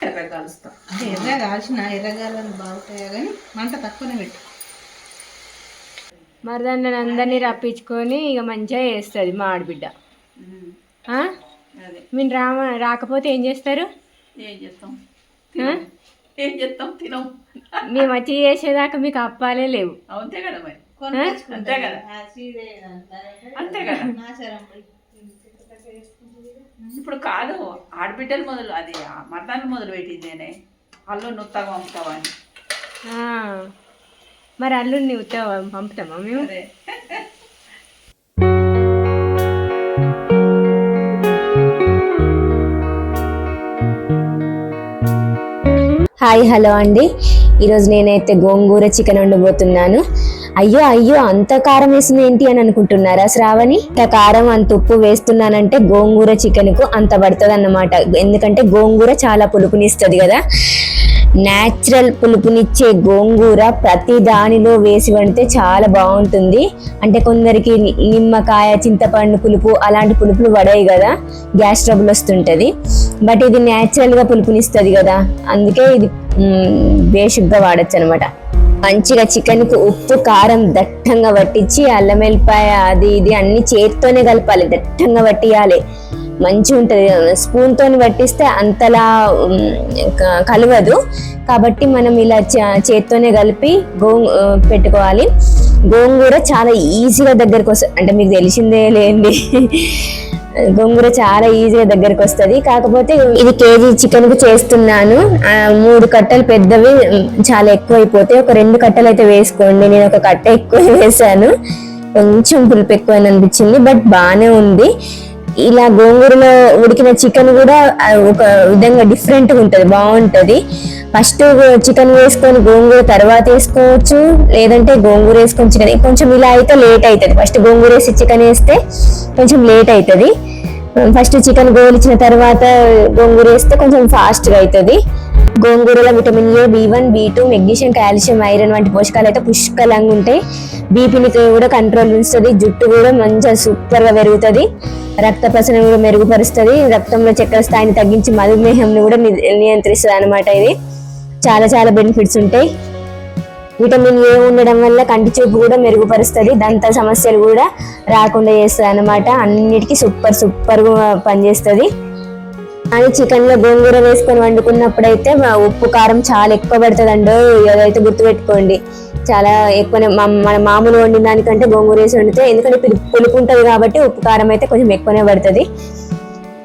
ఎర్ర కలుస్తాం ఎర్ర కాల్చిన ఎర్రగాలని బాగుంటాయా కానీ మంట తక్కువనే పెట్టు. మరదాన్ని అందరినీ రప్పించుకొని ఇక మంచిగా చేస్తుంది మా ఆడబిడ్డ. ఆ? అదే. మీరు రామ రాకపోతే ఏం చేస్తారు? ఏం చేస్తాం? ఏం చేస్తాం? తినం మేము వచ్చి చేసేదాకా మీకు అప్పాలే లేవు. అంతే కదా మరి. అంతే కదా. అంతే కదా. ఇప్పుడు కాదు ఆడబిడ్డలు మొదలు అది మతాన్ని మొదలు పెట్టింది నేనే. అల్లు నుత్తగా పంపుతావా అని. మరి అల్లుడిని ఉత్త పంపుతామా మేము? హాయ్ హలో అండి. ఈరోజు నేనైతే గోంగూర చికెన్ వండబోతున్నాను. అయ్యో అయ్యో అంత కారం వేసింది ఏంటి అని అనుకుంటున్నారా శ్రావణి? ఇంత కారం అంత ఉప్పు వేస్తున్నానంటే గోంగూర చికెన్కు అంత పడుతుంది అన్నమాట ఎందుకంటే గోంగూర చాలా పులుపునిస్తుంది కదా. న్యాచురల్ పులుపునిచ్చే గోంగూర ప్రతి దానిలో వేసి వండితే చాలా బాగుంటుంది. అంటే కొందరికి నిమ్మకాయ చింతపండు పులుపు అలాంటి పులుపులు పడాయి కదా గ్యాస్ ట్రబుల్ వస్తుంటుంది. బట్ ఇది న్యాచురల్గా పులుపునిస్తుంది కదా అందుకే ఇది బేసిక్గా వాడచ్చు అనమాట మంచిగా చికెన్కు ఉప్పు కారం దట్టంగా పట్టించి అల్లం వెల్లిపాయ అది ఇది అన్ని చేతితోనే కలపాలి దట్టంగా పట్టియాలి మంచిగా ఉంటుంది. స్పూన్తో పట్టిస్తే అంతలా కలవదు. కాబట్టి మనం ఇలా చేత్తోనే కలిపి గో పెట్టుకోవాలి. గోంగూర చాలా ఈజీగా దగ్గరకు వస్తుంది. అంటే మీకు తెలిసిందే లేండి. గోంగూర చాలా ఈజీగా దగ్గరకు వస్తుంది. కాకపోతే ఇది కేజీ చికెన్కి చేస్తున్నాను. మూడు కట్టలు పెద్దవి చాలా ఎక్కువ అయిపోతాయి ఒక రెండు కట్టలు అయితే వేసుకోండి. నేను ఒక కట్ట ఎక్కువ వేసాను. కొంచెం పులుపు ఎక్కువ అనిపించింది బట్ బాగానే ఉంది. ఇలా గోంగూరలో ఉడికిన చికెన్ కూడా ఒక విధంగా డిఫరెంట్ ఉంటుంది బాగుంటుంది. ఫస్ట్ చికెన్ వేసుకొని గోంగూర తర్వాత వేసుకోవచ్చు లేదంటే గోంగూర వేసుకొని చికెన్ కొంచెం ఇలా అయితే లేట్ అవుతుంది. ఫస్ట్ గోంగూర వేసి చికెన్ వేస్తే కొంచెం లేట్ అవుతుంది. ఫస్ట్ చికెన్ గోలిచిన తర్వాత గోంగూర వేస్తే కొంచెం ఫాస్ట్గా అవుతుంది. గోంగూరలో vitamin A B one B two magnesium calcium iron వంటి పోషకాలు అయితే పుష్కలంగా ఉంటాయి. బీపీని కూడా కంట్రోల్ ఉంచుతుంది. జుట్టు కూడా మంచిగా సూపర్గా పెరుగుతుంది. రక్త ప్రసరణ కూడా మెరుగుపరుస్తుంది. రక్తంలో చక్కెర స్థాయిని తగ్గించి మధుమేహంని కూడా నియంత్రిస్తుంది అనమాట ఇది. చాలా చాలా బెనిఫిట్స్ ఉంటాయి. విటమిన్ ఏ ఉండడం వల్ల కంటి చూపు కూడా మెరుగుపరుస్తుంది. దంత సమస్యలు కూడా రాకుండా చేస్తుంది అనమాట అన్నిటికీ సూపర్ సూపర్గా పనిచేస్తుంది. అని చికెన్లో గోంగూర వేసుకొని వండుకున్నప్పుడైతే ఉప్పు కారం చాలా ఎక్కువ పడుతుంది ఏదైతే గుర్తుపెట్టుకోండి. చాలా ఎక్కువ మన మామూలు వండిన దానికంటే గోంగూర వేసి వండితే ఎందుకంటే పులుపు ఉంటుంది కాబట్టి ఉప్పు కారం అయితే కొంచెం ఎక్కువనే పడుతుంది.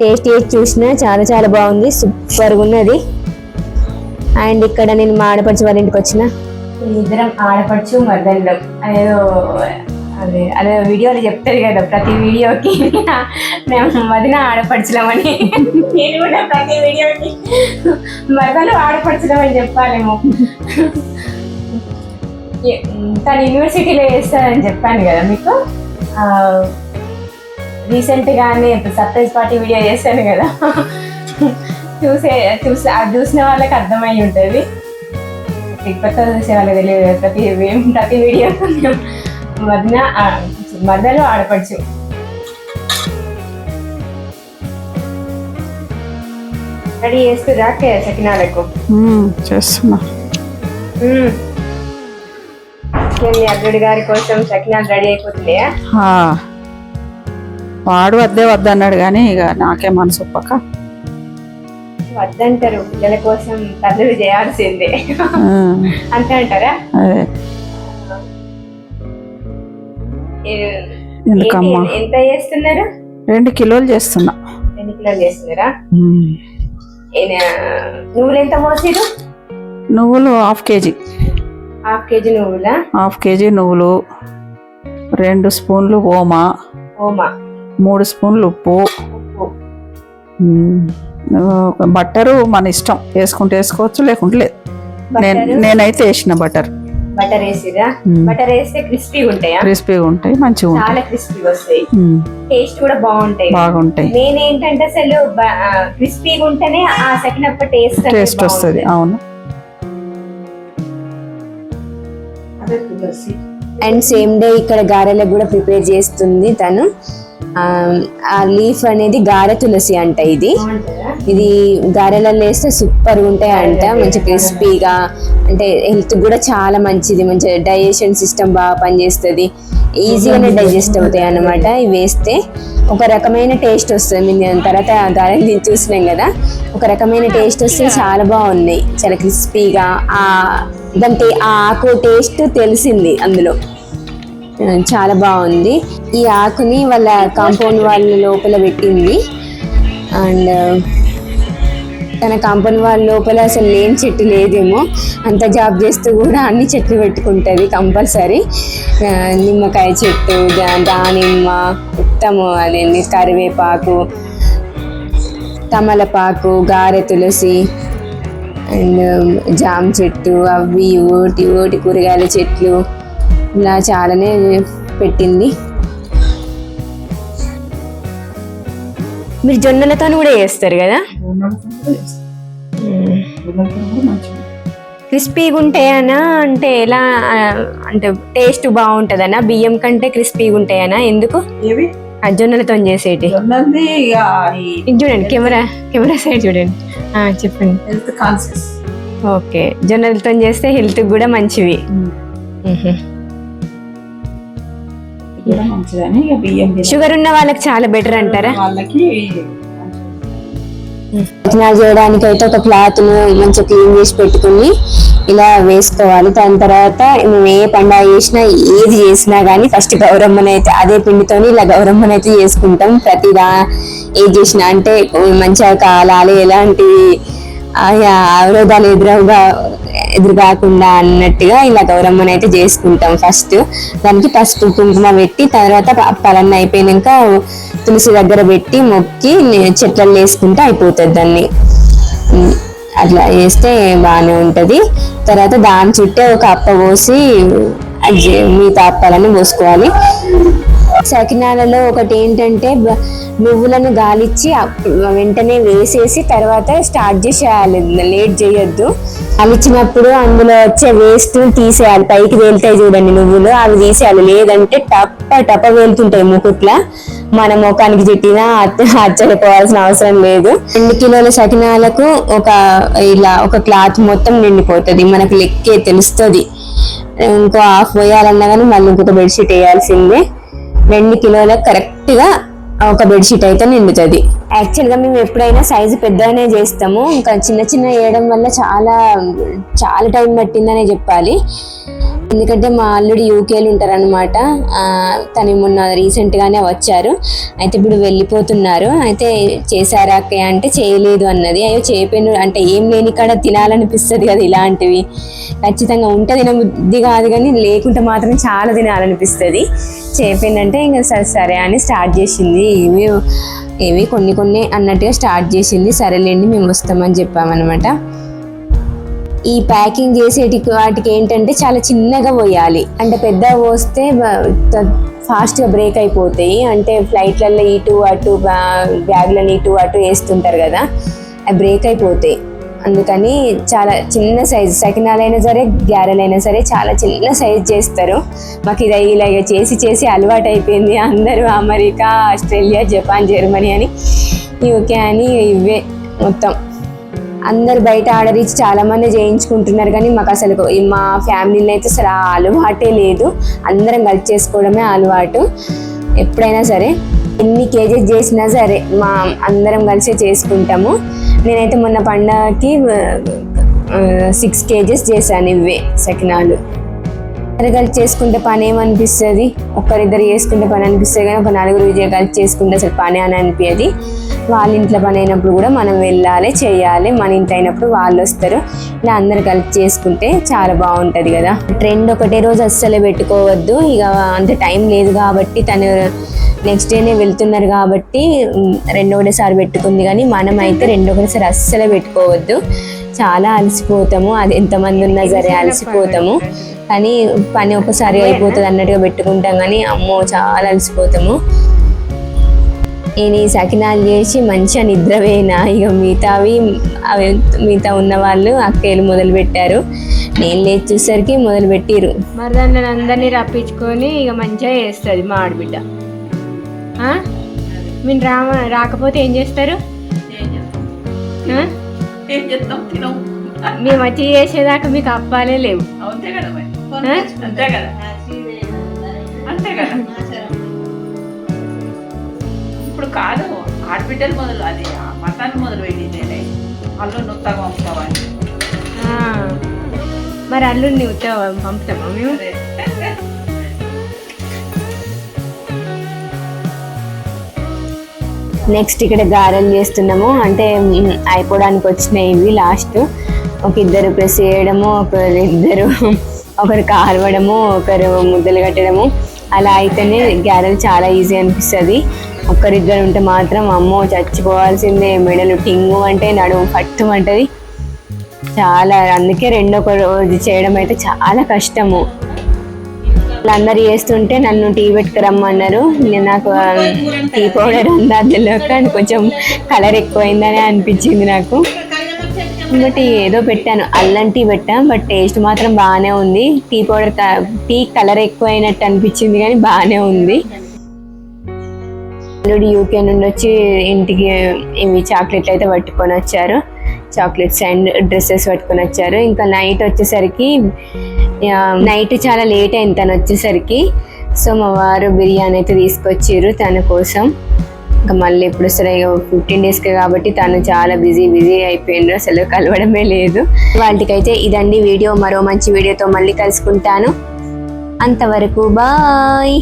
టేస్ట్ చేసి చూసినా చాలా చాలా బాగుంది. సూపర్గా ఉన్నది. అండ్ ఇక్కడ నేను మా ఆడపడుచు వాళ్ళ ఇంటికి వచ్చిన. ఇద్దరం ఆడపడుచు మర్దండం అదే అదే వీడియోలు చెప్తారు కదా ప్రతి వీడియోకి మేము వదిన ఆడపడుచులమని. నేను కూడా ప్రతి వీడియోకి మరదలు ఆడపడుచులమని చెప్పాలేమో. తను యూనివర్సిటీలో చేస్తానని చెప్పాను కదా మీకు. రీసెంట్గానే సర్ప్రైజ్ పార్టీ వీడియో చేశాను కదా. చూసే చూసే అది చూసిన వాళ్ళకి అర్థమై ఉంటుంది. ఇప్పటితో చూసే వాళ్ళకి తెలియదు ప్రతి ప్రతి వీడియో. మదన మదలు ఆడపడుచు. రెడీ చేస్తురా సకినాలకు? చేస్తున్నా. అల్లుడి గారి కోసం సకినాలు రెడీ అయిపోతున్నాయా? ఆ, వాడు వద్దే వద్దన్నాడు కానీ ఇక నాకే మనసు ఒప్పక. వద్దంటారు పిల్లల కోసం తల్లులు చేయాల్సిందే. అంతే అంటారా? ఎందుకమ్మా? ఎంత చేస్తున్నారు? రెండు కిలోలు చేస్తున్నా. ఎన్ని కిలోలు చేస్తున్నారా? నువ్వులు ఎంత నువ్వులు హాఫ్ కేజీ. హాఫ్ కేజీ నువ్వులా? హాఫ్ కేజీ నువ్వులు రెండు స్పూన్లు ఓమా ఓమా. మూడు స్పూన్లు ఉప్పు. బట్టరు మన ఇష్టం. వేసుకుంటే వేసుకోవచ్చు లేకుంటే లేదు. నేను? నేనైతే వేసిన బటర్ బటర్ వేసిరా. బటర్ వేస్తే క్రిస్పీగా ఉంటాయా క్రిస్పీగా ఉంటాయి మంచిగా ఉంటాయి. చాలా క్రిస్పీగా వస్తాయి. టేస్ట్ కూడా బాగుంటాయి. బాగుంటాయి. మెయిన్ ఏంటంటే అసలు క్రిస్పీగా ఉంటేనే ఆ సెకండ్ టేస్ట్ టేస్ట్ వస్తుంది అవును. అండ్ సేమ్ డే ఇక్కడ గారెలకు కూడా ప్రిపేర్ చేస్తుంది తను. ఆ, లీఫ్ అనేది గారె తులసి అంట ఇది. ఇది గారెలలో వేస్తే సూపర్ ఉంటాయి అంట మంచి క్రిస్పీగా అంటే హెల్త్ కూడా చాలా మంచిది మంచి డైజెషన్ సిస్టమ్ బాగా పనిచేస్తుంది. ఈజీగానే డైజెస్ట్ అవుతాయి అన్నమాట. ఇవి వేస్తే ఒక రకమైన టేస్ట్ వస్తుంది. మేము తర్వాత ఆ గారెలు చూసినాం కదా ఒక రకమైన టేస్ట్ వస్తే చాలా బాగున్నాయి. చాలా క్రిస్పీగా ఆ దానికి ఆ ఆకు టేస్ట్ తెలిసింది అందులో. చాలా బాగుంది. ఈ ఆకుని వాళ్ళ కాంపౌండ్ వాళ్ళ లోపల పెట్టింది. అండ్ తన కాంపౌండ్ వాళ్ళ లోపల అసలు లేని చెట్టు లేదేమో. అంత జాబ్ చేస్తూ కూడా అన్ని చెట్లు పెట్టుకుంటుంది కంపల్సరీ. నిమ్మకాయ చెట్టు దా- దానిమ్మ ఉత్తము అదేంటి కరివేపాకు తమలపాకు గారె తులసి అండ్ జామ చెట్టు అవి ఓటి ఓటి కూరగాయల చెట్లు. ఇలా చాలానే పెట్టింది. మీరు జొన్నలతో కూడా చేస్తారు కదా? క్రిస్పీగా ఉంటాయనా? అంటే ఎలా అంటే టేస్ట్ బాగుంటుందనా? బియ్యం కంటే క్రిస్పీగా ఉంటాయనా? ఎందుకు? జొన్నలతో చేసేటి. చూడండి కెమెరా కెమెరా సైడ్ చూడండి. ఆ, చెప్పండి. ఓకే. జొన్నలతో చేస్తే హెల్త్ కూడా మంచివి. కూడా మంచిదని ఇక బియ్యం. షుగర్ ఉన్న వాళ్ళకి చాలా బెటర్ అంటారా? వాళ్ళకి స్నానం చేయడానికి అయితే ఒక క్లాత్ మంచిగా క్లీన్ చేసి పెట్టుకుని ఇలా వేసుకోవాలి. దాని తర్వాత మేము ఏ పండుగ చేసినా ఏది చేసినా కానీ ఫస్ట్ గౌరమ్మని అయితే అదే పిండితోని ఇలా గౌరమ్మని అయితే చేసుకుంటాం. ప్రతిదా ఏది చేసినా అంటే మంచిగా కాలాలి ఎలాంటి ఎవరో దాని ఎదురుగా ఎదురు కాకుండా అన్నట్టుగా ఇలా గౌరమ్మని అయితే చేసుకుంటాం ఫస్ట్ దానికి పసుపు కుంకుమ పెట్టి తర్వాత పలన్న అయిపోయినాక తులసి దగ్గర పెట్టి మొక్కి చెట్లలో వేసుకుంటే అయిపోతుంది దాన్ని. అట్లా వేస్తే బాగానే ఉంటుంది. తర్వాత దాని చుట్టే ఒక అప్ప పోసి మిగతా అప్పాలన్నీ పోసుకోవాలి. సకినాలలో ఒకటి ఏంటంటే నువ్వులను గాలిచ్చి వెంటనే వేసేసి తర్వాత స్టార్ట్ చేసేయాలి. లేట్ చేయొద్దు. గాలిచ్చినప్పుడు అందులో వచ్చే వేస్ట్ తీసేయాలి. పైకి వేలుతాయి చూడండి నువ్వులు. అవి తీసేయాలి. లేదంటే టప్ప టప్ప వేలుతుంటాయి ముకుట్లా మన ముఖానికి చుట్టినా అచ్చడిపోవాల్సిన అవసరం లేదు. రెండు కిలోల సకినాలకు ఒక ఇలా ఒక క్లాత్ మొత్తం నిండిపోతుంది. మనకు లెక్కే తెలుస్తుంది. ఇంకో హాఫ్ పోయాలన్నా కానీ మళ్ళీ ఇంకొక బెడ్షీట్ వేయాల్సిందే. రెండు కిలోలకు కరెక్ట్గా ఒక బెడ్షీట్ అయితే నిండుతుంది. యాక్చువల్గా మేము ఎప్పుడైనా సైజు పెద్దగానే చేస్తాము. ఇంకా చిన్న చిన్న వేయడం వల్ల చాలా చాలా టైం పట్టిందనే చెప్పాలి. ఎందుకంటే మా అల్లుడు యూకేలు ఉంటారనమాట తను మొన్న రీసెంట్గానే వచ్చారు. అయితే ఇప్పుడు వెళ్ళిపోతున్నారు. అయితే చేశారా అంటే చేయలేదు అన్నది. అయ్యో చేయపోయిన అంటే ఏం లేని కాడ తినాలనిపిస్తుంది కదా ఇలాంటివి. ఖచ్చితంగా ఉంటే తినబుద్ధి కాదు కానీ లేకుంటే మాత్రం చాలా తినాలనిపిస్తుంది. చేయపోయిందంటే ఇంకా సరే సరే అని స్టార్ట్ చేసింది. ఏవి ఏవి కొన్ని కొన్ని అన్నట్టుగా స్టార్ట్ చేసింది. సరేలేండి మేము వస్తామని చెప్పామన్నమాట. ఈ ప్యాకింగ్ చేసేటి వాటికి ఏంటంటే చాలా చిన్నగా పోయాలి. అంటే పెద్దగా పోస్తే ఫాస్ట్గా బ్రేక్ అయిపోతాయి. అంటే ఫ్లైట్లలో ఇటు అటు బ్యాగ్లను ఇటు అటు వేస్తుంటారు కదా అవి బ్రేక్ అయిపోతాయి. అందుకని చాలా చిన్న సైజ్ అయినా సరే గ్యారెలైనా సరే చాలా చిన్న సైజ్ చేస్తారు. మాకు ఇది ఇలాగ చేసి చేసి అలవాటు అయిపోయింది అందరూ అమెరికా ఆస్ట్రేలియా జపాన్ జర్మనీ అని. యూకే అని ఇవే మొత్తం. అందరు బయట ఆర్డర్ ఇచ్చి చాలా మంది చేయించుకుంటున్నారు కానీ మాకు అసలు మా ఫ్యామిలీలో అయితే అసలు ఆ అలవాటే లేదు. అందరం కలిసి చేసుకోవడమే అలవాటు. ఎప్పుడైనా సరే ఎన్ని కేజెస్ చేసినా సరే మా అందరం కలిసి చేసుకుంటాము. నేనైతే మొన్న పండగకి సిక్స్ కేజెస్ చేశాను ఇవే సకినాలు. అందరు కలిసి చేసుకుంటే పని ఏమనిపిస్తుంది? ఒక్కరిద్దరు చేసుకుంటే పని అనిపిస్తుంది కానీ ఒక నలుగురు విజయ కలిసి చేసుకుంటే అసలు పని అని అనిపించదు వాళ్ళ ఇంట్లో పని అయినప్పుడు కూడా మనం వెళ్ళాలి చేయాలి. మన ఇంట్లో అయినప్పుడు వాళ్ళు వస్తారు. ఇలా అందరు కలిసి చేసుకుంటే చాలా బాగుంటుంది కదా. ట్రెండ్ ఒకటే రోజు అస్సలే పెట్టుకోవద్దు. ఇక అంత టైం లేదు కాబట్టి తను నెక్స్ట్ డేనే వెళ్తున్నారు కాబట్టి ఉమ్, రెండో ఒకటేసారి పెట్టుకుంది కానీ మనం అయితే రెండో ఒకటేసారి అస్సలే పెట్టుకోవద్దు. చాలా అలసిపోతాము. అది ఎంతమంది ఉన్నా సరే అలసిపోతాము. కానీ పని ఒకసారి అయిపోతుంది అన్నట్టుగా పెట్టుకుంటాం. కానీ అమ్మో చాలా అలసిపోతాము. నేను ఈ సకినాలు చేసి మంచిగా నిద్రపోయినా. ఇక మిగతావి అవి మిగతా ఉన్న వాళ్ళు అక్కయ్యలు మొదలు పెట్టారు. నేను లేచి చూసరికి మొదలు పెట్టిరు మరి దాన్ని అందరినీ రప్పించుకొని ఇక మంచిగా చేస్తుంది మా ఆడబిడ్డ? మీరు రా రాకపోతే ఏం చేస్తారు? మేము వచ్చి చేసేదాకా మీకు అప్పాలే లేవు. అంతే కదా. అంతే కదా. ఇప్పుడు కాదు ఆడబిడ్డలు మొదలు అది మతాన్ని మొదలు పెట్టిందేనే అల్లు నుత్తగా పంపుతావని. మరి అల్లుడిని ఉత్త పంపుతామా మేము? నెక్స్ట్ ఇక్కడ గారెలు చేస్తున్నాము. అంటే అయిపోవడానికి వచ్చినాయి ఇవి లాస్ట్ ఒక ఇద్దరు ప్రెస్ చేయడము ఒకరు ఇద్దరు ఒకరు కారవడము ఒకరు ముద్దలు కట్టడము. అలా అయితేనే గారెలు చాలా ఈజీ అనిపిస్తుంది. ఒక్కరిద్దరు ఉంటే మాత్రం అమ్మో చచ్చిపోవాల్సిందే. మెడలు టింగు అంటే నడుము పట్టు అంటది. చాలా అందుకే రెండో ఒక రోజు చేయడం అయితే చాలా కష్టము. వాళ్ళందరూ చేస్తుంటే నన్ను టీ పెట్టుకురమ్మన్నారు. నేను నాకు టీ పౌడర్ అందాదులో తెలియక కొంచెం కలర్ ఎక్కువైందని అనిపించింది నాకు. ఇంకోటి ఏదో పెట్టాను అల్లం టీ పెట్టాను బట్ టేస్ట్ మాత్రం బాగానే ఉంది. టీ పౌడర్ టీ కలర్ ఎక్కువైనట్టు అనిపించింది కానీ బాగానే ఉంది. అల్లుడు యూకే నుండి వచ్చి ఇంటికి ఇవి చాక్లెట్లు అయితే పట్టుకొని వచ్చారు. చాక్లెట్స్ అండ్ డ్రెస్సెస్ పట్టుకొని వచ్చారు. ఇంకా నైట్ వచ్చేసరికి నైట్ చాలా లేట్ అయింది తను వచ్చేసరికి. సో మా వారు బిర్యానీ అయితే తీసుకొచ్చారు తన కోసం. ఇంకా మళ్ళీ ఎప్పుడు సరే ఫిఫ్టీన్ డేస్కి కాబట్టి తను చాలా బిజీ బిజీ అయిపోయిండ్రు అసలు కలవడమే లేదు. వాటికైతే ఇదండి వీడియో. మరో మంచి వీడియోతో మళ్ళీ కలుసుకుంటాను. అంతవరకు బాయ్